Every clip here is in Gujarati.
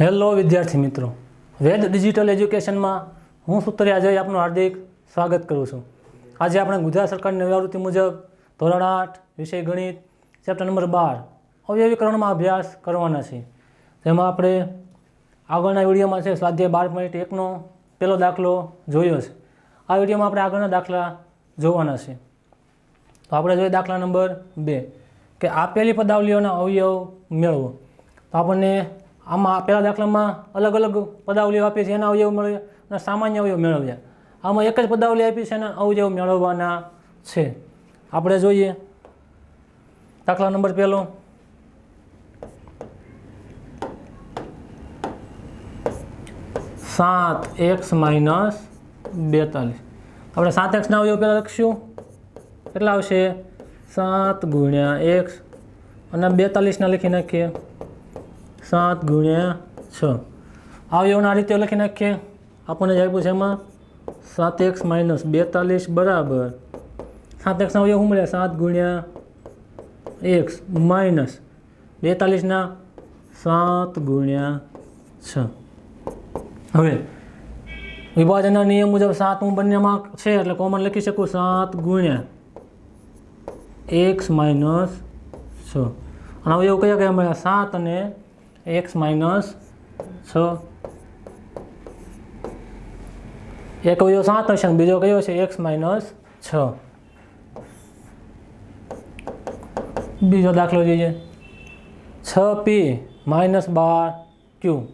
હેલો વિદ્યાર્થી મિત્રો. વેદ ડિજિટલ એજ્યુકેશનમાં હું સુતરિયા અજય આપનું હાર્દિક સ્વાગત કરું છું. આજે આપણે ગુજરાત સરકારની નવી મુજબ ધોરણ આઠ, વિષય ગણિત, ચેપ્ટર નંબર બાર અવયવીકરણમાં અભ્યાસ કરવાના છે જેમાં આપણે આગળના વિડીયોમાં છે સ્વાધ્યાય બાર પોઈન્ટ એકનો પહેલો દાખલો જોયો છે. આ વિડીયોમાં આપણે આગળના દાખલા જોવાના છે તો આપણે જોઈએ દાખલા નંબર બે કે આપેલી પદાવલીઓના અવયવ મેળવો. તો આપણને આમાં પહેલા દાખલામાં અલગ અલગ પદાવલીઓ આપી છે એના અવયવ મળ્યા અને સામાન્ય અવયવ મેળવ્યા. આમાં એક જ પદાવલી આપી છે એના અવયવ મેળવવાના છે. આપણે જોઈએ. દાખલા નંબર પહેલો. સાત એક્સ માઇનસ બેતાલીસ. આપણે સાત એક્સના અવયવ પહેલાં લખશું. કેટલા આવશે? સાત ગુણ્યા એક્સ અને બેતાલીસના લખી નાખીએ. સાત ગુણ્યા છ. અવયવના રીતે લખી નાખીએ. આપણને આપ્યું છે એમાં સાત એક્સ માઇનસ બેતાલીસ બરાબર. સાત એક્સના અવયવ શું મળ્યા? સાત ગુણ્યા એક્સ માઇનસ બેતાલીસના સાત ગુણ્યા છ. હવે વિભાજનના નિયમ મુજબ સાત હું બંનેમાં છે એટલે કોમન લખી શકું સાત ગુણ્યા એક્સ માઇનસ છ. અને અવયવ કયા કયા મળ્યા? સાત અને એક્સ માઇનસ છ. એક અવયવ સાત હશે બીજો કયો છે? એક્સ માઇનસ છ. બીજો દાખલો જોઈએ. છ પી માઇનસ બાર ક્યુ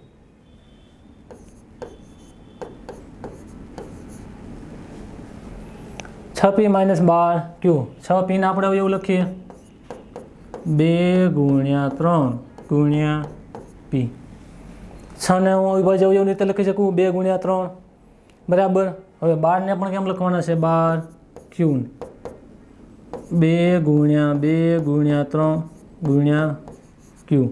છ પી માઇનસ બાર ક્યુ છ પીને આપણે એવું લખીએ. બે ગુણ્યા ત્રણ ગુણ્યા પી છને હું અવિભાજ્ય અવયવ રીતે લખી શકું બે ગુણ્યા ત્રણ. બરાબર? હવે બારને પણ કેમ લખવાના છે? બાર. ક્યુ બે ગુણ્યા બે ગુણ્યા ત્રણ ગુણ્યા ક્યુ.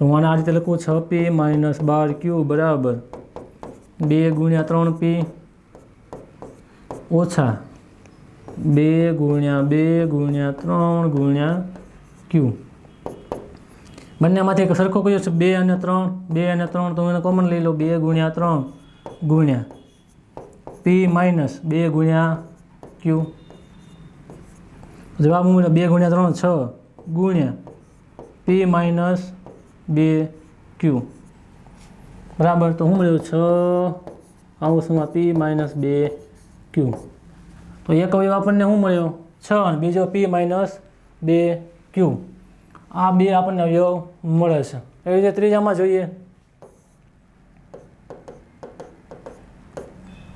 હું આને આ રીતે લખું, છ પી માઇનસ બાર ક્યુ, બરાબર. બે ગુણ્યા ત્રણ પી ઓછા બે ગુણ્યા બે ગુણ્યા ત્રણ ગુણ્યા ક્યુ. બંનેમાંથી એક સરખો કયો છે? બે અને ત્રણ. બે અને ત્રણ, તો એને કોમન લઈ લો બે ગુણ્યા ત્રણ. ગુણ્યા પી માઇનસ બે ગુણ્યા ક્યુ જવાબ હું બે ગુણ્યા ત્રણ, છ. ગુણ્યા પી માઇનસ બે ક્યુ બરાબર? તો શું મળ્યું? છ. આઉસમાં પી માઇનસ બે ક્યુ તો એક અવયવ આપણને શું મળ્યો? છ અને બીજો પી માઇનસ બે ક્યુ આ બે આપણને અવયવ મળે છે. એવી રીતે ત્રીજામાં જોઈએ.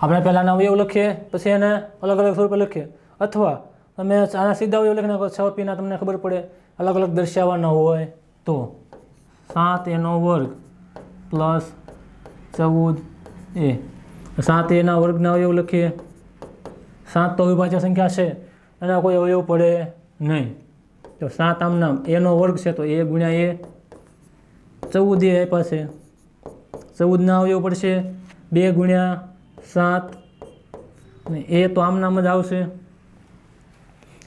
આપણે પહેલાંના અવયવ લખીએ, પછી એને અલગ અલગ સ્વરૂપે લખીએ. અથવા તમે આના સીધા અવયવ લખી નાખો છ પીના તમને ખબર પડે, અલગ અલગ દર્શાવવાના હોય તો. સાત એનો વર્ગ પ્લસ ચૌદ એ. સાત એના વર્ગના અવયવ લખીએ. સાત તો અવિભાજ્ય સંખ્યા છે. એના કોઈ અવયવ પડે નહીં. તો સાત આમ નામ એનો વર્ગ છે તો એ ગુણ્યા એ. ચૌદ એ આપ્યા છે. ચૌદના અવયવ પડશે. બે ગુણ્યા સાત. ને એ તો આમ નામ જ આવશે.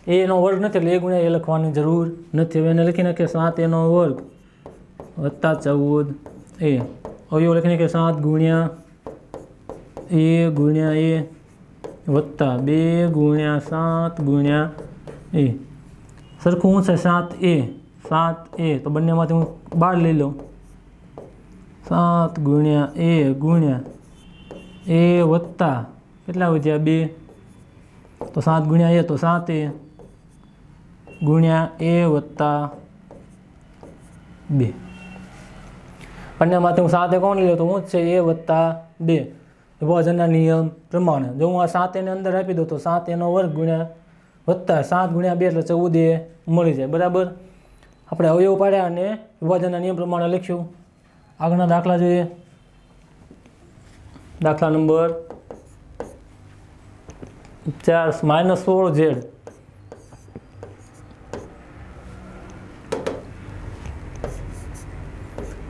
એનો વર્ગ નથી એટલે એ ગુણ્યા એ લખવાની જરૂર નથી. હવે એને લખી નાખીએ સાત એનો વર્ગ વત્તા ચૌદ એ. અવયવ લખી નાખીએ સાત ગુણ્યા એ ગુણ્યા એ વત્તા બે ગુણ્યા સાત ગુણ્યા એ. સરખું હું છે સાત એ સાત એ, તો બંનેમાંથી હું બાર લઈ લઉં. સાત ગુણ્યા એ ગુણ્યા એ વત્તા કેટલા વધ્યા બે? તો સાત ગુણ્યા એ, તો સાત એ ગુણ્યા એ વત્તા બે. બંનેમાંથી હું સાત એ કોણ લઈ લઉં? તો હું છે એ વત્તા બે. વિભાજનના નિયમ પ્રમાણે જો હું આ સાત એની અંદર આપી દઉં, તો સાત એનો વર્ગ ગુણ્યા વત્તા સાત ગુણ્યા બે એટલે ચૌદ એ મળી જાય, બરાબર? આપણે અવયવ પાડ્યા અને વિભાજનના નિયમ પ્રમાણે લખ્યું. આગળના દાખલા જોઈએ. દાખલા નંબર ચાર, માઇનસ સોળ ઝેડ.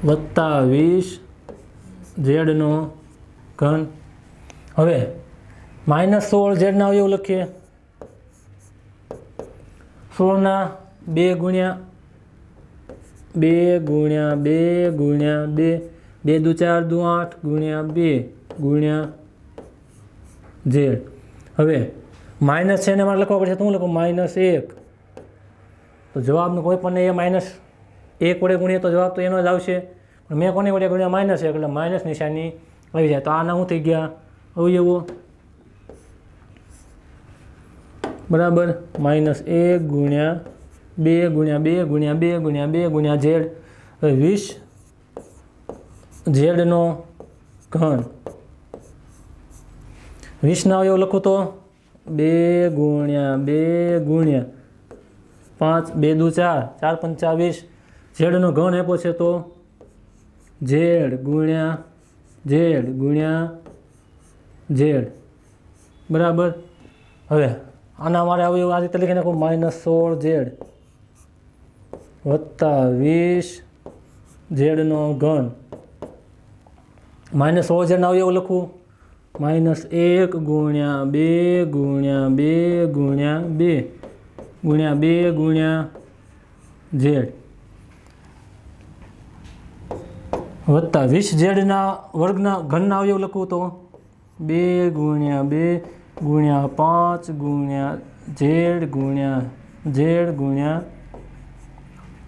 વત્તા વીસ ઝેડનો ઘન. હવે, માઇનસ સોળ ઝેડના અવયવ લખીએ. સોળના બે ગુણ્યા બે ગુણ્યા બે ગુણ્યા બે. બે દુ ચાર દુ આઠ ગુણ્યા બે ગુણ્યા ઝેડ. હવે માઇનસ છે એને મારે લખવા પડશે તો હું લખું? માઇનસ એક. તો જવાબનું કોઈ પણ એ માઇનસ એક વડે ગુણીએ તો જવાબ તો એનો જ આવશે. પણ મેં કોને વડે ગુણ્યા? માઇનસ એક. એટલે માઇનસ નિશાની આવી જાય. તો આના શું થઈ ગયા? અવયવો. બરાબર? માઇનસ એક ગુણ્યા બે ગુણ્યા બે ગુણ્યા બે ગુણ્યા બે ગુણ્યા ઝેડ. વીસ ઝેડનો ઘન. વીસના અવયવ લખું તો? બે ગુણ્યા બે ગુણ્યા પાંચ, બે દુ ચાર. ચાર પંચા વીસ. ઝેડનો ઘન આપ્યો છે તો? ઝેડ ગુણ્યા ઝેડ ગુણ્યા ઝેડ. બરાબર? હવે આના મારે અવયવ આ રીતે લખી નાખું માઇનસ સોળ ઝેડ વત્તા વીસ ઝેડનો ઘન. માઇનસ સોળ ઝેડના અવયવ લખું માઇનસ એક ગુણ્યા બે ગુણ્યા બે ગુણ્યા બે ગુણ્યા બે ગુણ્યા ઝેડ વત્તા વીસ ઝેડના વર્ગના ઘનના અવયવ લખું તો? બે ગુણ્યા બે ગુણ્યા પાંચ ગુણ્યા ઝેડ ગુણ્યા ઝેડ ગુણ્યા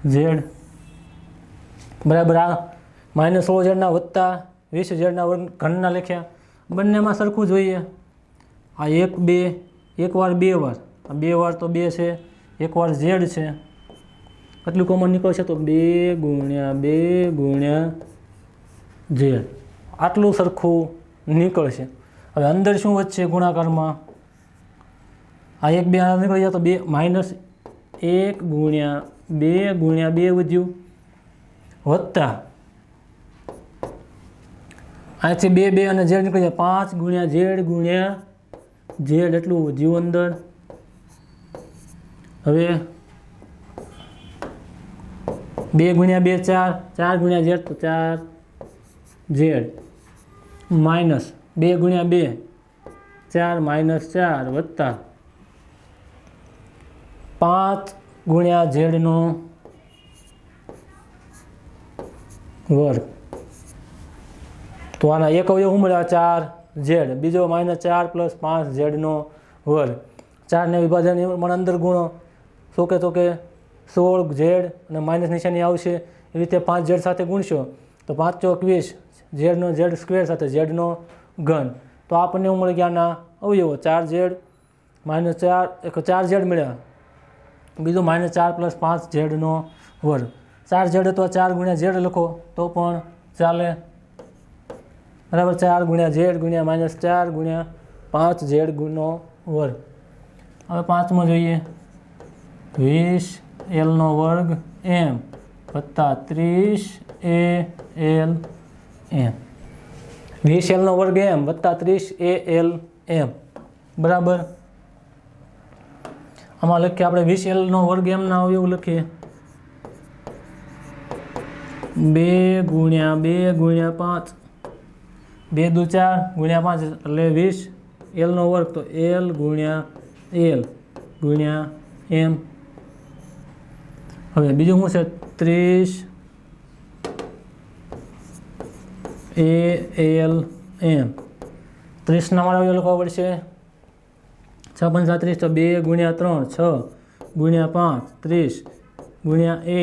ઝેડ બરાબર આ માઇનસ સોળ ઝેડના વત્તા વીસ ઝેડના વર્ગ ઘનના લખ્યા. બંનેમાં સરખું જોઈએ. આ એક બે, એક વાર બે વાર. આ બે વાર તો બે છે, એક વાર ઝેડ છે. કેટલું કોમન નીકળશે તો બે ગુણ્યા બે ગુણ્યા ઝેડ આટલું સરખું નીકળશે. હવે અંદર શું વધશે ગુણાકારમાં? આ એક બે નીકળી જાય તો બે, માઇનસ એક ગુણ્યા બે ગુણ્યા બે વધ્યું. વત્તા. અહીંથી બે બે અને ઝેડ નીકળી જાય. પાંચ ગુણ્યા ઝેડ ગુણ્યા ઝેડ એટલું વધ્યું અંદર. હવે બે ગુણ્યા બે ચાર ચાર ગુણ્યા ઝેડ તો ચાર ઝેડ. માઇનસ બે ગુણ્યા બે, ચાર માઇનસ ચાર વત્તા પાંચ ગુણ્યા ઝેડનો વર્ગ. તો આના એક અવયવ ઉમળ્યા ચાર ઝેડ. બીજો માઇનસ ચાર પ્લસ પાંચ ઝેડનો વર્ગ. ચારને વિભાજન મને અંદર ગુણો. શોકે તો કે સોળ ઝેડ અને માઇનસ નિશાની આવશે. એ રીતે પાંચ ઝેડ સાથે ગુણશો. તો પાંચ ચોક ઝેડનો ઝેડ સ્ક્વેર સાથે ઝેડનો ઘન. તો આપણને શું મળી ગયા આના અવયવો, ચાર ઝેડ માઇનસ ચાર, એક ચાર ઝેડ મળ્યા. બીજું માઇનસ ચાર પ્લસ પાંચ ઝેડનો વર્ગ. ચાર ઝેડ તો ચાર ગુણ્યા ઝેડ લખો, તો પણ ચાલે. બરાબર, ચાર ગુણ્યા ઝેડ ગુણ્યા માઇનસ ચાર ગુણ્યા પાંચ ઝેડ ગુણનો વર્ગ. હવે પાંચમાં જોઈએ. વીસ એલનો વર્ગ એમ વત્તા ત્રીસ એ એલ એમ. વીસ એલનો વર્ગ એમ વત્તા ત્રીસ એ એલ એમ બરાબર? આમાં લખીએ આપણે વીસ એલનો વર્ગ એમના એવું લખીએ. બે ગુણ્યા બે ગુણ્યા પાંચ. બે દુ ચાર ગુણ્યા પાંચ એટલે વીસ. એલનો વર્ગ તો એલ ગુણ્યા એલ ગુણ્યા એમ હવે બીજું શું છે? ત્રીસ એ એલ એમ ત્રીસના મારા અવયવ લખવા પડશે. છ પંચા ત્રીસ તો બે ગુણ્યા ત્રણ, છ ગુણ્યા પાંચ, ત્રીસ ગુણ્યા એ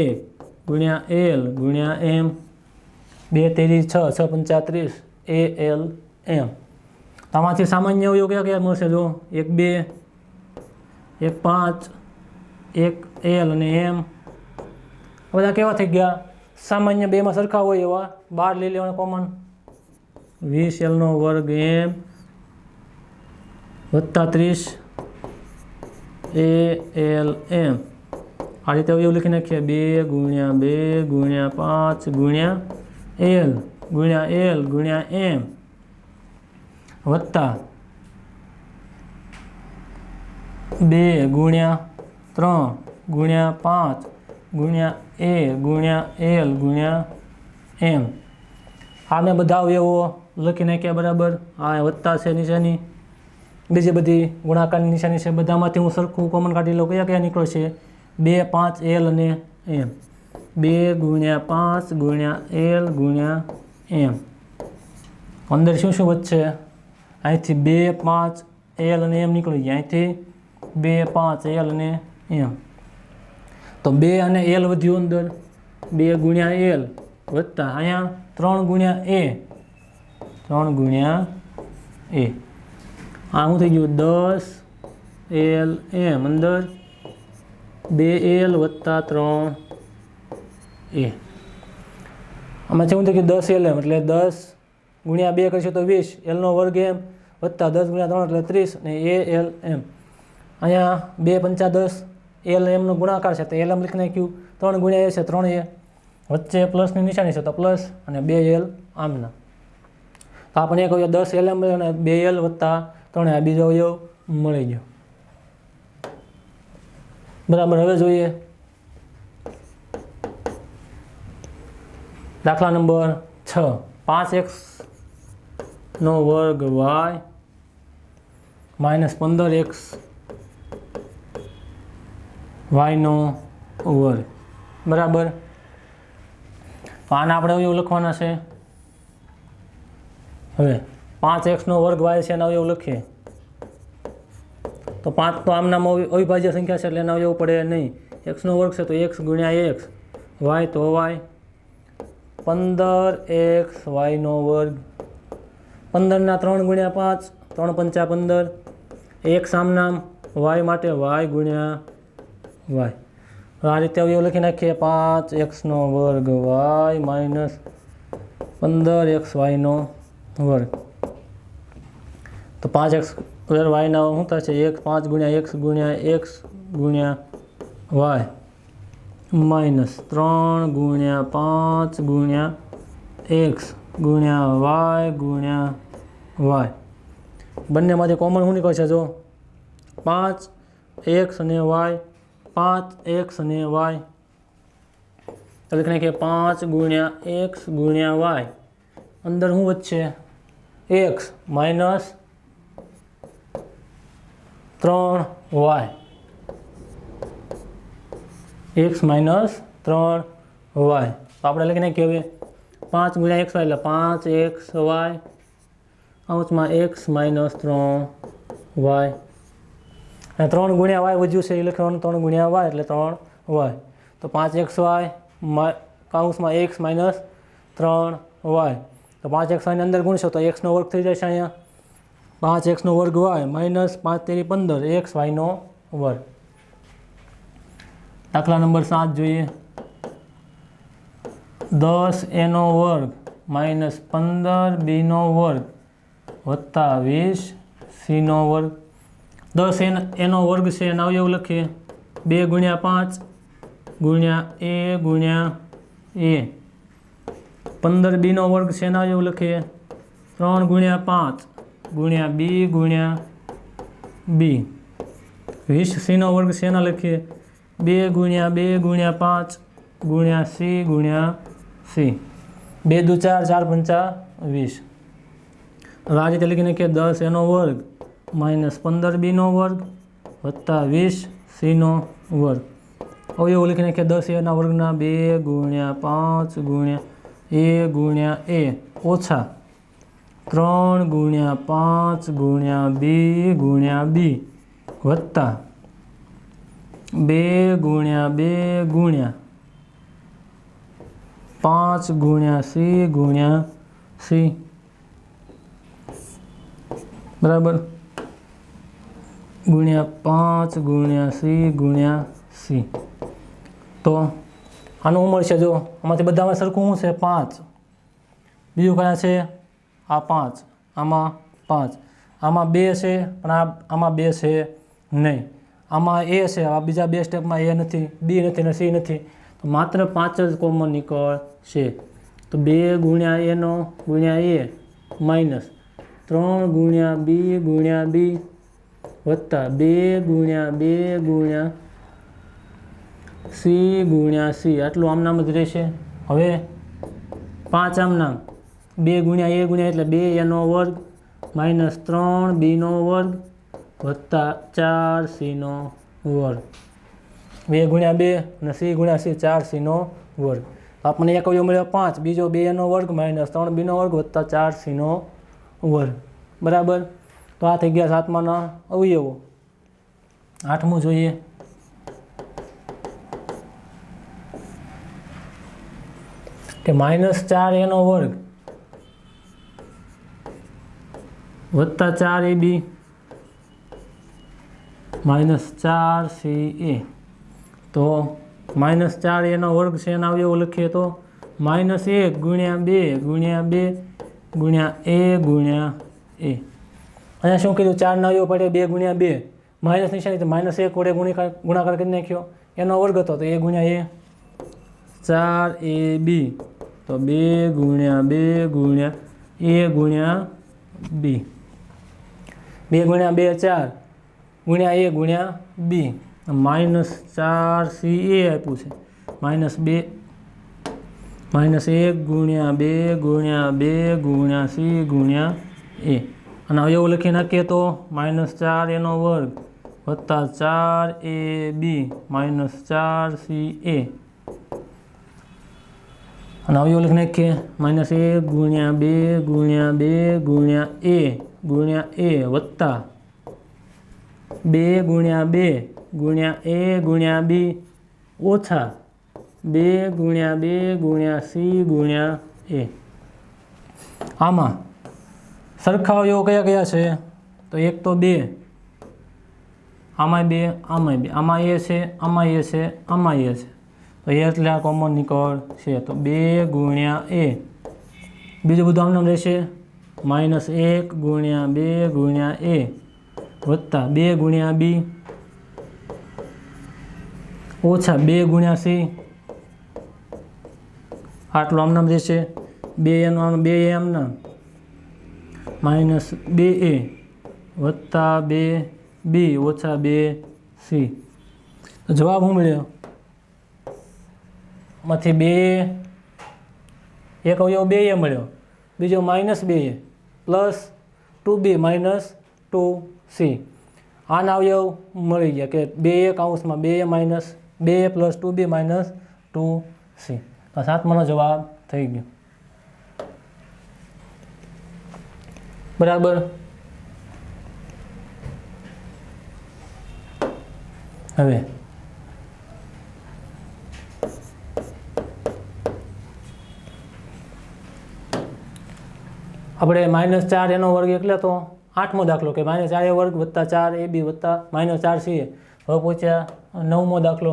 ગુણ્યા એલ ગુણ્યા એમ બે તેરી છ છ પંચાત્રીસ એ એલ એમ આમાંથી સામાન્ય અવયવ કયા કયા મળશે જો એક બે, એક પાંચ, એક એલ અને એમ બધા કેવા થઈ ગયા? સામાન્ય બેમાં સરખા હોય એવા. બાર લઈ લેવાના કોમન વીસ એલનો વર્ગ એમ વત્તા ત્રીસ એ એલ એમ આ રીતે અવયવ લખી નાખીએ. બે ગુણ્યા બે ગુણ્યા પાંચ ગુણ્યા એલ ગુણ્યા એલ ગુણ્યા એમ વત્તા બે ગુણ્યા ત્રણ ગુણ્યા પાંચ ગુણ્યા એ ગુણ્યા એલ ગુણ્યા એમ આ મેં બધા અવયવો લખી નાખ્યા બરાબર, આ વત્તા છે નિશાની બીજી બધી ગુણાકારની નિશાની છે, બધામાંથી હું સરખું કોમન કાઢી લઉં, કયા કયા નીકળશે બે, પાંચ, એલ અને એમ. બે ગુણ્યા પાંચ ગુણ્યા એલ ગુણ્યા એમ. અંદર શું શું વધશે? અહીંથી બે, પાંચ, એલ અને એમ નીકળી ગયા. અહીંથી બે, પાંચ, એલ અને એમ. તો બે અને એલ વધ્યું અંદર. બે ગુણ્યા એલ વત્તા અહીંયા ત્રણ ગુણ્યા એ. ત્રણ ગુણ્યા એ. આ શું થઈ ગયું? દસ એલ એમ. અંદર બે એલ વત્તા ત્રણ એ. આમાં શું થયું કે દસ એલ એમ. એટલે દસ ગુણ્યા બે કરશો તો વીસ. એલનો વર્ગ એમ વત્તા દસ ગુણ્યા ત્રણ એટલે ત્રીસ અને એ એલ એમ અહીંયા બે પંચા દસ એલ એમનો ગુણાકાર છે. તો એલ એમ લખી નાખ્યું. ત્રણ ગુણ્યા એ છે ત્રણ એ. વચ્ચે પ્લસની નિશાની છે તો પ્લસ અને બે એલ આમના. તો આપણે એક દસ એલ એમ અને બે એલ વત્તા ત્રણ બીજો અવયવ મળી ગયો. બરાબર, હવે જોઈએ. દાખલા નંબર છ. પાંચ એક્સ નો વર્ગ વાય માઇનસ પંદર એક્સ વાયનો વર્ગ. બરાબર? આને આપણે એવું લખવાના છે. હવે પાંચ એક્સનો વર્ગ વાય છે એના અવયવ લખીએ. તો પાંચ તો આમનામ અવિ- અવિભાજ્ય સંખ્યા છે એટલે એના અવયવ પડે નહીં. એક્સનો વર્ગ છે તો એક્સ ગુણ્યા એક્સ વાય તો વાય પંદર એક્સ વાયનો વર્ગ. પંદરના ત્રણ ગુણ્યા પાંચ, ત્રણ પંચા પંદર. એક સામનામ વાય માટે વાય ગુણ્યા વાય આ રીતે અવયવ લખી નાખીએ. પાંચ એક્સનો વર્ગ વાય માઇનસ પંદર એક્સ વાયનો વર્ગ તો પાંચ એક્સ સ્ક્વેર વાયના શું થશે? એક પાંચ ગુણ્યા એક્સ ગુણ્યા એક્સ ગુણ્યા વાય. માઇનસ ત્રણ ગુણ્યા પાંચ ગુણ્યા એક્સ ગુણ્યા વાય ગુણ્યા વાય. બંનેમાંથી કોમન શું નીકળશે જો? પાંચ એક્સ અને વાય, પાંચ એક્સ અને વાય. તો લખી નાખીએ પાંચ ગુણ્યા એક્સ ગુણ્યા વાય. અંદર શું વધશે? એક્સ માઇનસ ત્રણ વાય. એક્સ માઇનસ ત્રણ વાય. તો આપણે લખી નાખીએ હવે પાંચ ગુણ્યા એક્સ વાય એટલે પાંચ એક્સ વાય. અંશમાં એક્સ માઇનસ ત્રણ વાય. અને ત્રણ ગુણ્યા વાય વધ્યું છે, એ લખવાનું ત્રણ ગુણ્યા વાય એટલે ત્રણ વાય. તો પાંચ એક્સ વાય કાઉન્સમાં એક્સ માઇનસ ત્રણ વાય. તો પાંચ એક્સ વાયની અંદર ગુણશો તો એક્સનો વર્ગ થઈ જશે અહીંયા. પાંચ એક્સનો વર્ગ વાય માઇનસ પાંચ તેરી પંદર, એક્સ વાયનો વર્ગ. દાખલા નંબર સાત જોઈએ. દસ એનો વર્ગ માઇનસ પંદર, બીનો વર્ગ વત્તા વીસ, સીનો વર્ગ. દસ એન, એનો વર્ગ છે, એના અવયવ લખીએ. બે ગુણ્યા પાંચ ગુણ્યા એ ગુણ્યા એ. પંદર બીનો વર્ગ શેના જેવું લખીએ? ત્રણ ગુણ્યા પાંચ ગુણ્યા બી ગુણ્યા બી. વીસ સીનો વર્ગ શેના લખીએ? બે ગુણ્યા બે ગુણ્યા પાંચ ગુણ્યા સી ગુણ્યા સી. બે દુ ચાર ચાર પંચા વીસ. હવે આ રીતે લખીને કે દસ એનો વર્ગ માઇનસ પંદર બીનો વર્ગ વત્તા વીસ સીનો વર્ગ. અવયવ લખીને કે દસ એના વર્ગના બે ગુણ્યા પાંચ ગુણ્યા એ ગુણ્યા એ ઓછા ત્રણ ગુણ્યા પાંચ ગુણ્યા બે ગુણ્યા બી વત્તા બે ગુણ્યા બે ગુણ્યા પાંચ ગુણ્યા સી ગુણ્યા સી. બરાબર? ગુણ્યા પાંચ ગુણ્યા સી ગુણ્યા સી. તો આનું ઉંમર છે જો? આમાંથી બધામાં સરખું શું છે? પાંચ. બીજું કયા છે? આ પાંચ. આમાં પાંચ. આમાં બે છે, પણ આ આમાં બે છે નહીં. આમાં એ છે, આ બીજા બે સ્ટેપમાં એ નથી, બી નથી ને સી નથી. તો માત્ર પાંચ જ કોમન નીકળશે. તો બે ગુણ્યા એનો ગુણ્યા એ માઇનસ ત્રણ ગુણ્યા બી ગુણ્યા બી વત્તા બે ગુણ્યા બે ગુણ્યા સી ગુણ્યા સી, આટલું આમ નામ જ રહેશે. હવે પાંચ આમ નામ. બે ગુણ્યા એ ગુણ્યા એટલે બે એનો વર્ગ માઇનસ ત્રણ બીનો વર્ગ વત્તા ચાર સીનો વર્ગ. બે ગુણ્યા બે અને સી ગુણ્યા સી, ચાર સીનો વર્ગ. આપણને એક અવયવ મળ્યો પાંચ, બીજો બે એનો વર્ગ માઇનસ ત્રણ બીનો વર્ગ વત્તા ચાર સીનો વર્ગ. બરાબર? તો આ થઈ ગયા સાતમાના અવયવો. આઠમું જોઈએ. કે માઇનસ ચાર એનો વર્ગ વત્તા ચાર એ બી માઇનસ ચાર સી એ. તો માઇનસ ચાર એનો વર્ગ છે એના અવયવો લખીએ તો માઇનસ એક ગુણ્યા બે ગુણ્યા બે ગુણ્યા એ ગુણ્યા એ. અહીંયા શું કીધું ચારના અવયવ પડે બે ગુણ્યા બે. માઇનસ નિશાની માઇનસ એક વડે ગુણાકાર ગુણાકાર કરી નાખ્યો. એનો વર્ગ હતો, તો એ ગુણ્યા એ. ચાર એ બી. તો બે ગુણ્યા બે ગુણ્યા એ ગુણ્યા બી. બે ગુણ્યા બે ચાર ગુણ્યા એ ગુણ્યા બી. માઇનસ ચાર સી એ આપ્યું છે. માઇનસ બે માઇનસ એક ગુણ્યા બે ગુણ્યા બે ગુણ્યા સી ગુણ્યા એ. અને અવયવ લખી નાખીએ તો માઇનસ ચાર એનો વર્ગ વત્તા ચાર એ બી માઇનસ ચાર સી એ. અને અવયવ લખી નાખીએ માઇનસ એક ગુણ્યા બે ગુણ્યા બે ગુણ્યા એ ગુણ્યા એ વત્તા બે ગુણ્યા બે ગુણ્યા એ ગુણ્યા બી ઓછા બે ગુણ્યા બે ગુણ્યા સી ગુણ્યા એ આમાં સરખા અવયવો કયા કયા છે? તો એક તો બે. આમાંય બે આમાંય બે. આમાં એ છે આમાં એ છે આમાં એ છે. તો એ એટલે આ કોમન નીકળ છે. તો બે ગુણ્યા એ. બીજું બધું આમ નામ રહેશે. માઇનસ એક ગુણ્યા બે ગુણ્યા એ વત્તા બે ગુણ્યા બી ઓછા બે ગુણ્યા સી. આટલું આમ નામ રહેશે. બે એનું આમ, બે એ નામ. માઇનસ બે એ વત્તા બે બી ઓછા બે સી. જવાબ હું મળ્યો? માંથી બે એક અવયવ બે એ મળ્યો. બીજો માઇનસ બે A. Plus two B minus two C. આના અવયવ મળી ગયા કે બે એ કાઉન્સમાં બે માઇનસ બે plus two B minus two C. તો સાતમાનો જવાબ થઈ ગયો. બરાબર? હવે આપણે માઇનસ ચાર એનો વર્ગ એટલે તો આઠમો દાખલો કે માઇનસ ચાર એ વર્ગ વત્તા ચાર, એ બી વત્તા માઇનસ ચાર સી હવે પહોંચ્યા નવમો દાખલો.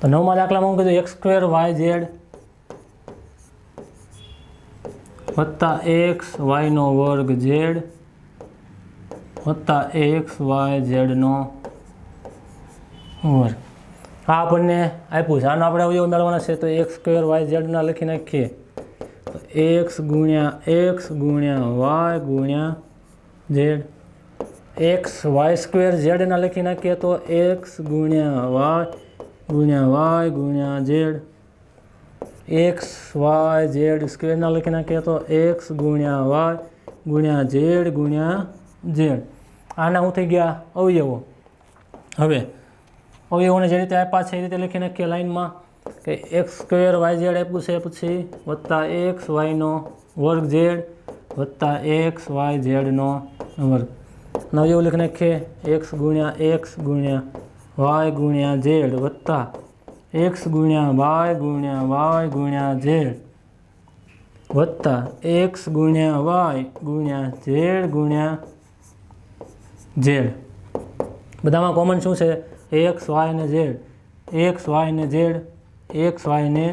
તો નવમા દાખલામાં હું કીધું એક્સ સ્ક્વેર વાય ઝેડ વત્તા એક્સ વાયનો વર્ગ ઝેડ વત્તા એક્સ વાય ઝેડનો વર્ગ. આ આપણને આપ્યું છે. આનો આપણે અવયવ મેળવવાના છે તો એક્સ સ્ક્વેર વાય ઝેડના લખી નાખીએ. તો એક્સ ગુણ્યા એક્સ ગુણ્યા વાય ગુણ્યા ઝેડ એક્સ વાય સ્ક્વેર ઝેડના લખી નાખીએ તો એક્સ ગુણ્યા વાય ગુણ્યા વાય ગુણ્યા ઝેડ એક્સ વાય ઝેડ સ્ક્વેરના લખી નાખીએ તો એક્સ ગુણ્યા વાય ગુણ્યા ઝેડ ગુણ્યા ઝેડ આના હું થઈ ગયા અવયવો. હવે અવયવોને જે રીતે આપ્યા છે, એ રીતે લખી નાખીએ લાઇનમાં કે એક્સ સ્ક્વેર વાય ઝેડ આપ્યું છે, પછી વત્તા એક્સ વાયનો વર્ગ ઝેડ, વત્તા એક્સ વાય ઝેડનો વર્ગ. નવ એવું લખી નાખીએ, એક્સ ગુણ્યા એક્સ ગુણ્યા વાય ગુણ્યા ઝેડ વત્તા એક્સ ગુણ્યા વાય ગુણ્યા વાય ગુણ્યા ઝેડ વત્તા એક્સ ગુણ્યા વાય ગુણ્યા ઝેડ ગુણ્યા ઝેડ. બધામાં કોમન શું છે? એક્સ વાય ને ઝેડ એક્સ વાય ને ઝેડ એક્સ વાય ને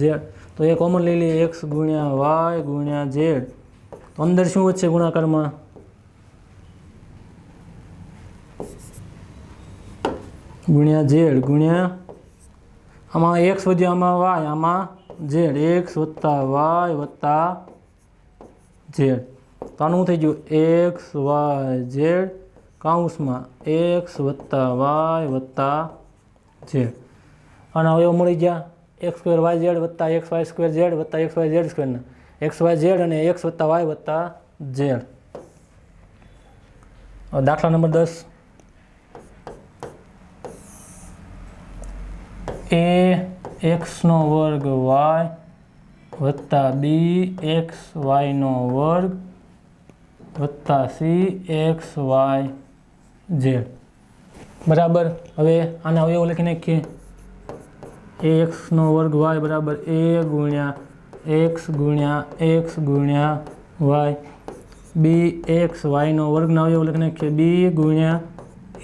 ઝેડ તો એ કોમન લઈ લઈએ. એક્સ ગુણ્યા વાય ગુણ્યા ઝેડ તો અંદર શું વધશે ગુણાકારમાં? ગુણ્યા ઝેડ ગુણ્યા આમાં એક્સ વધ્યા, આમાં વાય આમાં ઝેડ એક્સ વત્તા વાય વત્તા ઝેડ તો આનું થઈ ગયું? એક્સ વાય ઝેડ કાઉન્સમાં એક્સ વત્તા વાય વત્તા ઝેડ. આના અવયવ મળી ગયા. એક્સ સ્ક્વેર વાય ઝેડ વત્તા એક્સ વાય સ્ક્વેર ઝેડ વત્તા એક્સ વાય ઝેડ સ્ક્વેરના એક્સ વાય ઝેડ અને એક્સ વત્તા વાય વત્તા ઝેડ. હવે દાખલા નંબર દસ. એ એક્સનો વર્ગ વાય વત્તા બી એક્સ વાયનો વર્ગ વત્તા સી એક્સ વાય ઝેડ બરાબર. હવે આના અવયવો લખી નાખીએ. એક્સનો વર્ગ વાય બરાબર એ ગુણ્યા એક્સ ગુણ્યા એક્સ ગુણ્યા વાય. બી એક્સ વાયનો વર્ગના અવયવ લખી નાખીએ. બી ગુણ્યા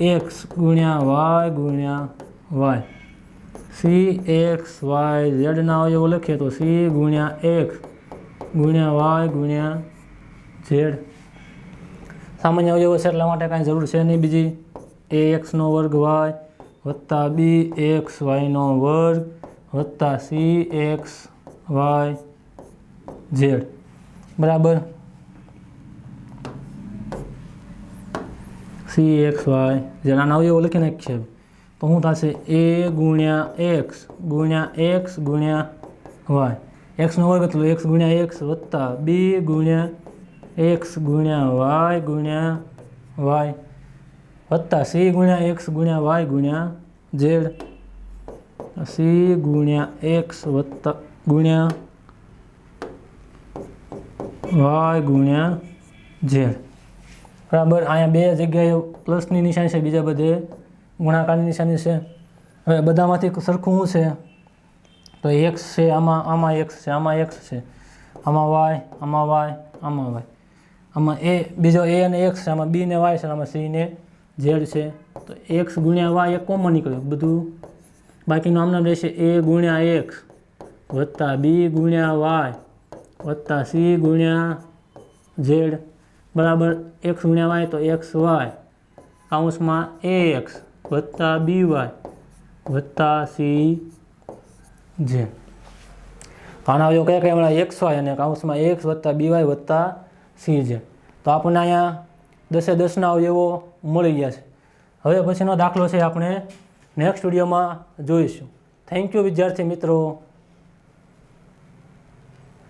એક્સ ગુણ્યા વાય ગુણ્યા વાય. સી એક્સ વાય ઝેડના અવયવો લખીએ તો સી ગુણ્યા એક્સ ગુણ્યા વાય ગુણ્યા ઝેડ. સામાન્ય અવયવો છે એટલા માટે કાંઈ જરૂર છે નહીં. બીજી, એ એક્સનો વર્ગ વાય વત્તા બી એક્સ વાયનો વર્ગ વત્તા સી એક્સ વાય ઝેડ. બરાબર? સી એક્સ વાય જેના અવયવો લખી નાખીએ તો શું થશે? એ ગુણ્યા એક્સ ગુણ્યા એક્સ ગુણ્યા વાય. એક્સનો વર્ગ એટલો એક્સ ગુણ્યા એક્સ વત્તા બી ગુણ્યા એક્સ ગુણ્યા વાય ગુણ્યા વાય વત્તા સી ગુણ્યા એક્સ ગુણ્યા વાય ગુણ્યા ઝેડ સી ગુણ્યા એક્સ વત્તા ગુણ્યા વાય ગુણ્યા ઝેડ બરાબર અહીંયા બે જગ્યાએ પ્લસની નિશાની છે, બીજા બધે ગુણાકારની નિશાની છે. હવે બધામાંથી સરખું શું છે? તો એક્સ છે, આમાં આમાં એક્સ છે, આમાં એક્સ છે. આમાં વાય આમાં વાય આમાં વાય. આમાં એ, બીજો એ અને એક્સ છે. આમાં બી ને વાય છે આમાં સી ને ઝેડ છે. તો એક્સ ગુણ્યા વાય એક કોમન નીકળ્યું. બધું બાકીનું આમનામ રહેશે એ ગુણ્યા એક્સ વત્તા બી ગુણ્યા વાય વત્તા સી ગુણ્યા ઝેડ બરાબર એક્સ ગુણ્યા વાય તો એક્સ વાય. કાઉન્સમાં એ એક્સ વત્તા બી વાય વત્તા સી ઝેડ. આના કયા કયા મળ્યા એક્સ વાય અને કાઉન્સમાં એક્સ વત્તા બી વાય વત્તા સી છે તો આપણને અહીંયા દસે દસના અવયવો મળી ગયા છે. હવે પછીનો દાખલો છે આપણે નેક્સ્ટ વિડીયોમાં જોઈશું. થેન્ક યુ વિદ્યાર્થી મિત્રો.